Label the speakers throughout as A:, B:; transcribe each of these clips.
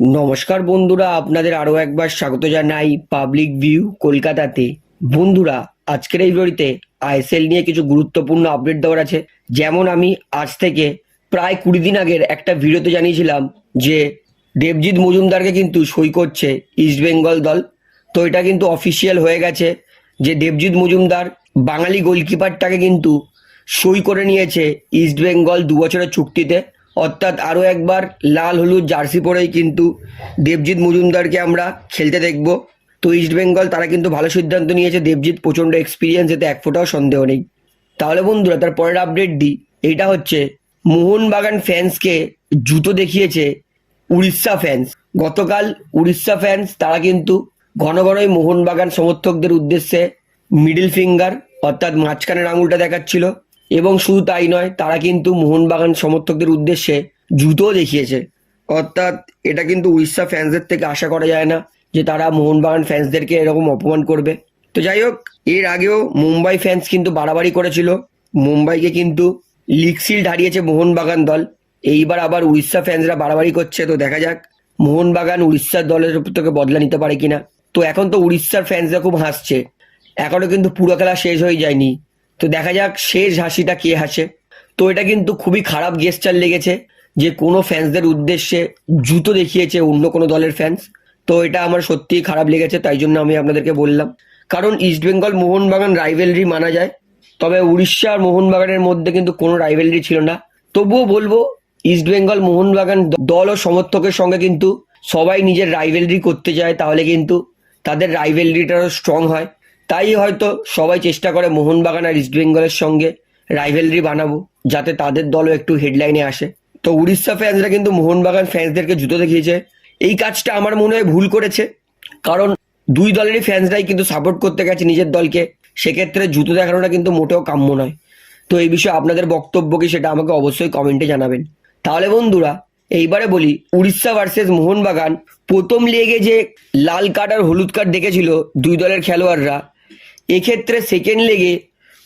A: নমস্কার বন্ধুরা, আপনাদের আরও একবার স্বাগত জানাই পাবলিক ভিউ কলকাতাতে। বন্ধুরা, আজকের এই ভিডিওতে আইএসএল নিয়ে কিছু গুরুত্বপূর্ণ আপডেট দেওয়ার আছে। যেমন আমি আজ থেকে প্রায় কুড়ি দিন আগের একটা ভিডিওতে জানিয়েছিলাম যে দেবজিৎ মজুমদারকে কিন্তু সই করছে ইস্ট বেঙ্গল দল। তো এটা কিন্তু অফিসিয়াল হয়ে গেছে যে দেবজিৎ মজুমদার বাঙালি গোলকিপারটাকে কিন্তু সই করে নিয়েছে ইস্ট বেঙ্গল দু বছরের চুক্তিতে। অর্থাৎ আরও একবার লাল হলুদ জার্সি পরেই কিন্তু দেবজিৎ মজুমদারকে আমরা খেলতে দেখব। তো ইস্ট বেঙ্গল তারা কিন্তু ভালো সিদ্ধান্ত নিয়েছে। দেবজিৎ প্রচণ্ড এক্সপিরিয়েন্স এতে এক ফোঁটাও সন্দেহ নেই। তাহলে বন্ধুরা, তার পরের আপডেট দিই। এইটা হচ্ছে মোহনবাগান ফ্যান্সকে জুতো দেখিয়েছে উড়িষ্যা ফ্যান্স গতকাল উড়িষ্যা ফ্যান্স তারা কিন্তু ঘন ঘনই মোহনবাগান সমর্থকদের উদ্দেশ্যে মিডিল ফিঙ্গার অর্থাৎ মাঝখানের আঙুলটা দেখাচ্ছিল। এবং শুধু তাই নয়, তারা কিন্তু মোহনবাগান সমর্থকদের উদ্দেশ্যে জুতোও দেখিয়েছে। অর্থাৎ এটা কিন্তু উড়িষ্যা ফ্যান্সদের থেকে আশা করা যায় না যে তারা মোহনবাগান ফ্যান্সদেরকে এরকম অপমান করবে। তো যাই হোক, এর আগেও মুম্বাই ফ্যান্স কিন্তু বাড়াবাড়ি করেছিল। মুম্বাইকে কিন্তু লিগ শিল্ড হারিয়েছে মোহনবাগান দল। এইবার আবার উড়িষ্যা ফ্যান্সরা বাড়াবাড়ি করছে, তো দেখা যাক মোহনবাগান উড়িষ্যার দলের থেকে বদলা নিতে পারে কিনা। তো এখন তো উড়িষ্যার ফ্যান্সরা খুব হাসছে। এখনও কিন্তু পুরো খেলা শেষ হয়ে যায়নি। তো দেখা যাক শেষ হাসিটা কে হাসে। তো এটা কিন্তু খুবই খারাপ গেস্টার লেগেছে, যে কোনো ফ্যান্সদের উদ্দেশ্যে জুতো দেখিয়েছে অন্য কোনো দলের ফ্যান্স তো এটা আমার সত্যিই খারাপ লেগেছে, তাই জন্য আমি আপনাদেরকে বললাম। কারণ ইস্টবেঙ্গল মোহনবাগান রাইভেলরি মানা যায়, তবে উড়িষ্যা আর মোহনবাগানের মধ্যে কিন্তু কোনো রাইভেলরি ছিল না। তবুও বলব ইস্টবেঙ্গল মোহনবাগান দল ও সমর্থকের সঙ্গে কিন্তু সবাই নিজের রাইভেলরি করতে চায়, তাহলে কিন্তু তাদের রাইভেলরিটারও স্ট্রং হয়। তাই হয়তো সবাই চেষ্টা করে মোহনবাগান আর ইস্টবেঙ্গলের সঙ্গে রাইভেলরি বানাবো, যাতে তাদের দলও একটু হেডলাইনে আসে। তো উড়িষ্যা ফ্যান্সরা কিন্তু মোহনবাগান ফ্যান্সদেরকে জুতো দেখিয়েছে। এই কাজটা আমার মনে হয় ভুল করেছে। কারণ দুই দলেরই ফ্যান্সরাই কিন্তু সাপোর্ট করতে গেছে নিজের দলকে। সেক্ষেত্রে জুতো দেখানোটা কিন্তু মোটেও কাম্য নয়। তো এই বিষয়ে আপনাদের বক্তব্য কি সেটা আমাকে অবশ্যই কমেন্টে জানাবেন। তাহলে বন্ধুরা, এইবারে বলি, উড়িষ্যা ভার্সেস মোহনবাগান প্রথম লেগে যে লাল কার্ড আর হলুদ কার্ড দেখেছিল দুই দলের খেলোয়াড়রা এক্ষেত্রে সেকেন্ড লেগে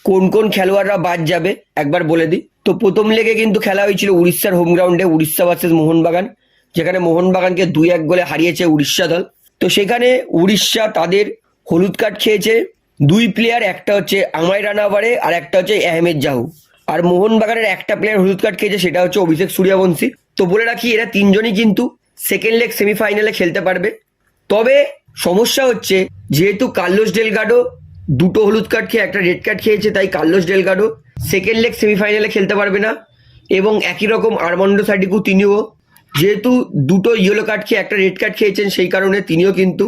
A: কোন কোন খেলোয়াড়রা বাদ যাবে? একবার বলে দিই। তো প্রথম লেগে কিন্তু খেলা হয়েছিল উড়িষ্যার হোম গ্রাউন্ডে উড়িষ্যা ভার্সেস মোহনবাগান, যেখানে মোহনবাগানকে দুই এক গোলে হারিয়েছে উড়িষ্যা দল। তো সেখানে উড়িষ্যা তাদের হলুদ কার্ড খেয়েছে। দুই প্লেয়ার একটা হচ্ছে আমায় রানাবারে আর একটা হচ্ছে আহমেদ জাহু। আর মোহনবাগানের একটা প্লেয়ার হলুদ কার্ড খেয়েছে, সেটা হচ্ছে অভিষেক সূর্যবংশী। তো বলে রাখি, এরা তিনজনই কিন্তু সেকেন্ড লেগ সেমিফাইনালে খেলতে পারবে। তবে সমস্যা হচ্ছে, যেহেতু কার্লোস ডেলগাডো দুটো হলুদ কার্ড খেয়ে একটা রেড কার্ড খেয়েছে, তাই কার্লোস ডেলগাডো সেকেন্ড লেগ সেমিফাইনালে খেলতে পারবে না। এবং একই রকম আরমন্ডো সাডিকু তিনিও। যেহেতু দুটো ইয়েলো কার্ড খেয়ে একটা রেড কার্ড খেয়েছেন, সেই কারণে তিনিও কিন্তু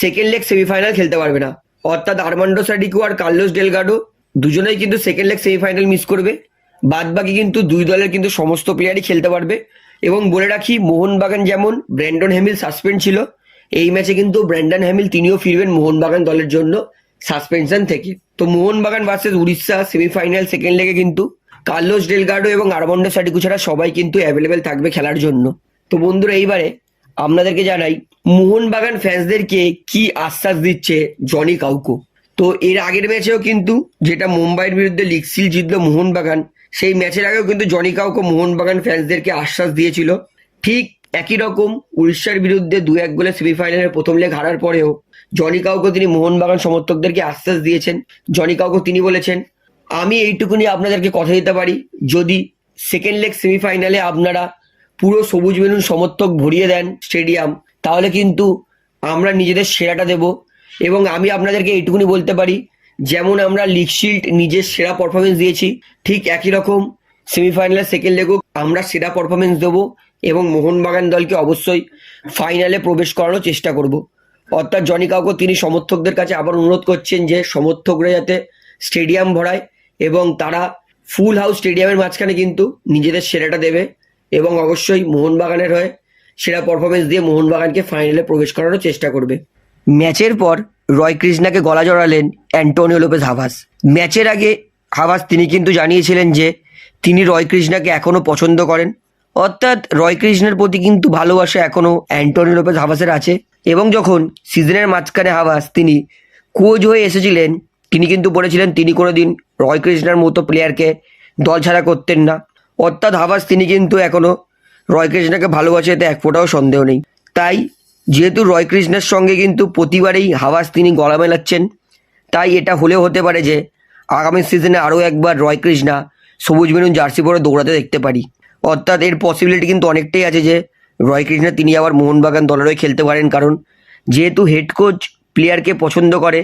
A: সেকেন্ড লেগ সেমিফাইনাল খেলতে পারবে না। অর্থাৎ আরমান্ডো সাডিকু আর কার্লোস ডেলগাডো দুজনেই কিন্তু সেকেন্ড লেগ সেমিফাইনাল মিস করবে। বাদ বাকি কিন্তু দুই দলের কিন্তু সমস্ত প্লেয়ারই খেলতে পারবে। এবং বলে রাখি, মোহনবাগান যেমন ব্র্যান্ডন হ্যামিল সাসপেন্ড ছিল, এই ম্যাচে কিন্তু ব্র্যান্ডন হ্যামিল তিনিও ফিরবেন মোহনবাগান দলের জন্য। সাসপেনশন থেকে। তো Mohun Bagan versus Orissa semifinal second লেগে কিন্তু কার্লোস ডেলগার্ডো এবং আরমন্ডো সাডিকু ছাড়া সবাই কিন্তু অ্যাভেলেবেল থাকবে খেলার জন্য। তো বন্ধুরা, এইবারে আপনাদেরকে জানাই, মোহনবাগান ফ্যান্সদেরকে কি আশ্বাস দিচ্ছে জনি কাউকো? তো এর আগের ম্যাচেও কিন্তু যেটা মুম্বাইয়ের বিরুদ্ধে লিগ সিল জিতলো মোহনবাগান, সেই ম্যাচের আগেও কিন্তু জনি কাউকো মোহনবাগান ফ্যান্সদেরকে আশ্বাস দিয়েছিল। ঠিক একই রকম উড়িষ্যার বিরুদ্ধে দু এক গোলে সেমিফাইনালের প্রথম লেগ হারার পরেও জনি কাউকে তিনি মোহনবাগান সমর্থকদেরকে আশ্বাস দিয়েছেন। জনি কাউকে তিনি বলেছেন, আমি এইটুকুনি আপনাদেরকে কথা দিতে পারি, যদি সেকেন্ড লেগ সেমিফাইনালে আপনারা পুরো সবুজ বেলুন সমর্থক ভরিয়ে দেন স্টেডিয়াম তাহলে কিন্তু আমরা নিজেদের সেরাটা দেব এবং আমি আপনাদেরকে এইটুকুনি বলতে পারি, যেমন আমরা লিগ শিল্ড নিজের সেরা পারফরমেন্স দিয়েছি, ঠিক একই রকম সেমিফাইনালের সেকেন্ড লেগও আমরা সেরা পারফরমেন্স দেবো। এবং মোহনবাগান দলকে অবশ্যই ফাইনালে প্রবেশ করানোর চেষ্টা করব। অর্থাৎ জনি কাউকে তিনি সমর্থকদের কাছে আবার অনুরোধ করছেন যে সমর্থকরা যাতে স্টেডিয়াম ভরায় এবং তারা ফুল হাউস স্টেডিয়ামের মাঝখানে কিন্তু নিজেদের সেরাটা দেবে এবং অবশ্যই মোহনবাগানের হয়ে সেরা পারফরমেন্স দিয়ে মোহনবাগানকে ফাইনালে প্রবেশ করানোর চেষ্টা করবে। ম্যাচের পর রয় কৃষ্ণাকে গলা জড়ালেন অ্যান্টোনিও লোপেজ হাভাস। ম্যাচের আগে হাভাস তিনি কিন্তু জানিয়েছিলেন যে তিনি রয় কৃষ্ণাকে এখনও পছন্দ করেন। অর্থাৎ রয় কৃষ্ণের প্রতি কিন্তু ভালোবাসা এখনও অ্যান্টনি লোপেজ হাভাসের আছে। এবং যখন সিজনের মাঝখানে হাভাস তিনি কোচ হয়ে এসেছিলেন, তিনি কিন্তু বলেছিলেন তিনি কোনো দিন রয় কৃষ্ণার মতো প্লেয়ারকে দল ছাড়া করতেন না। অর্থাৎ হাভাস তিনি কিন্তু এখনও রয় কৃষ্ণাকে ভালোবাসে এতে এক ফোঁটাও সন্দেহ নেই। তাই যেহেতু রয় কৃষ্ণের সঙ্গে কিন্তু প্রতিবারেই হাওয়াস তিনি গলা মেলাচ্ছেন, তাই এটা হলেও হতে পারে যে আগামী সিজনে আরও একবার রয় কৃষ্ণা সবুজ মেরুন জার্সি পরে দৌড়াতে দেখতে পারি। অর্থাৎ এর পসিবিলিটি কিন্তু অনেকটাই আছে যে রয় কৃষ্ণা তিনি আবার মোহনবাগান দলের খেলতে পারেন। কারণ যেহেতু হেড কোচ প্লেয়ারকে পছন্দ করে,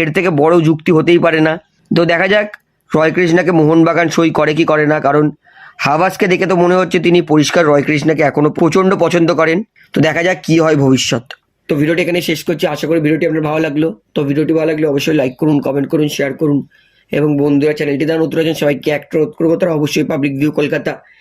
A: এর থেকে বড় যুক্তি হতেই পারে না। তো দেখা যাক রয় কৃষ্ণাকে মোহনবাগান সই করে কি করে না। কারণ হাভাসকে দেখে তো মনে হচ্ছে তিনি পরিষ্কার রয় কৃষ্ণাকে এখনও প্রচণ্ড পছন্দ করেন। তো দেখা যাক কি হয় ভবিষ্যৎ। তো ভিডিওটি এখানে শেষ করছি। আশা করি ভিডিওটি আপনার ভালো লাগল। তো ভিডিওটি ভালো লাগলে অবশ্যই লাইক করুন কমেন্ট করুন শেয়ার করুন। এবং বন্ধুরা চ্যানেলটি দ্বারা নতুন আছেন, সবাইকে একটা অনুরোধ অবশ্যই পাবলিক ভিউ কলকাতা